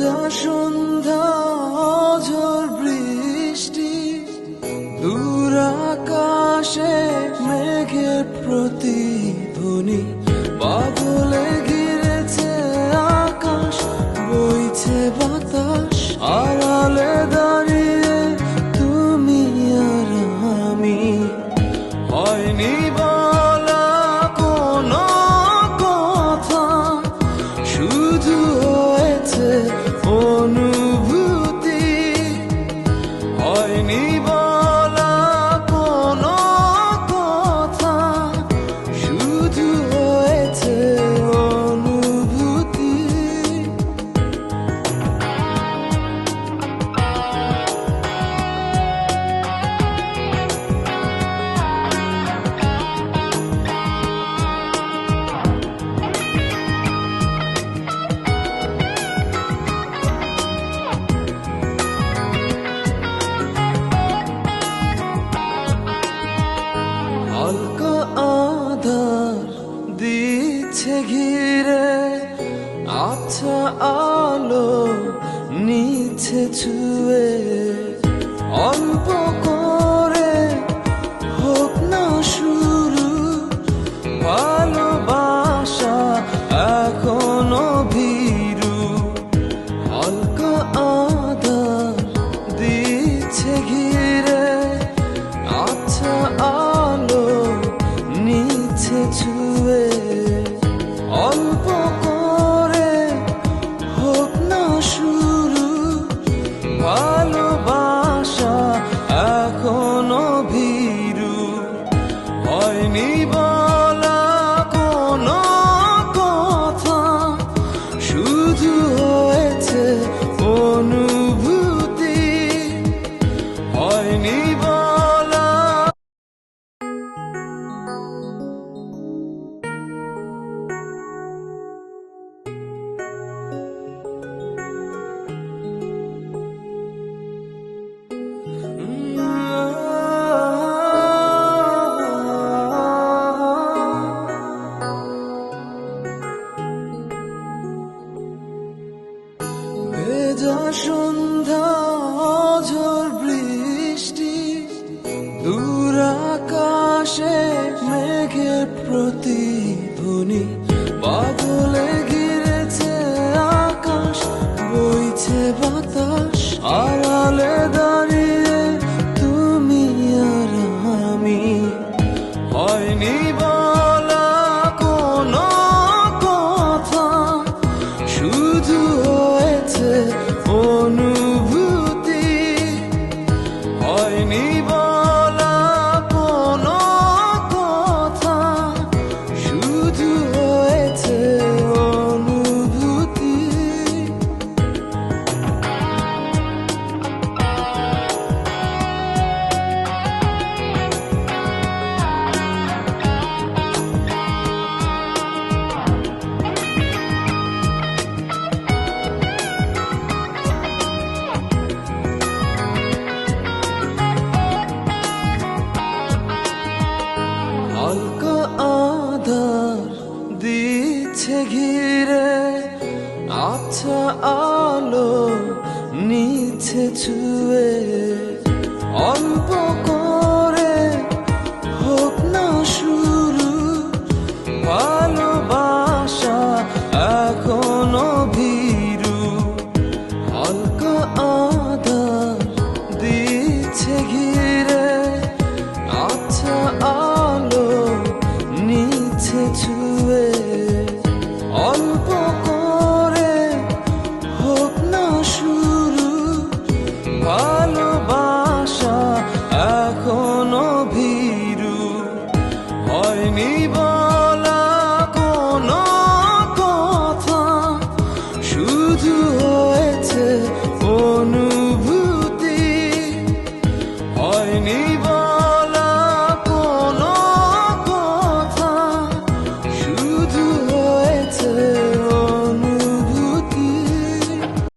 ভেজা সন্ধ্যা ঝড় বৃষ্টি, দূর আকাশে মেঘের প্রতিধ্বনি। পাগলে ঘিরেছে আকাশ, বইছে বাতাস, আড়ালে দা ঘিরে আচ্ছা আলো নিচে ছুঁয়ে অল্প করে হোক না শুরু, ভালোবাসা এখনও ভীরু। হালকা আধার দিচ্ছে ঘিরে me, ভেজা সন্ধ্যা ঝড় বৃষ্টি দূর আকাশে মেঘের প্রতিধ্বনি বাদলে হালকা আধার আলো নিচে ছুঁয়ে অল্প ভালোবাসা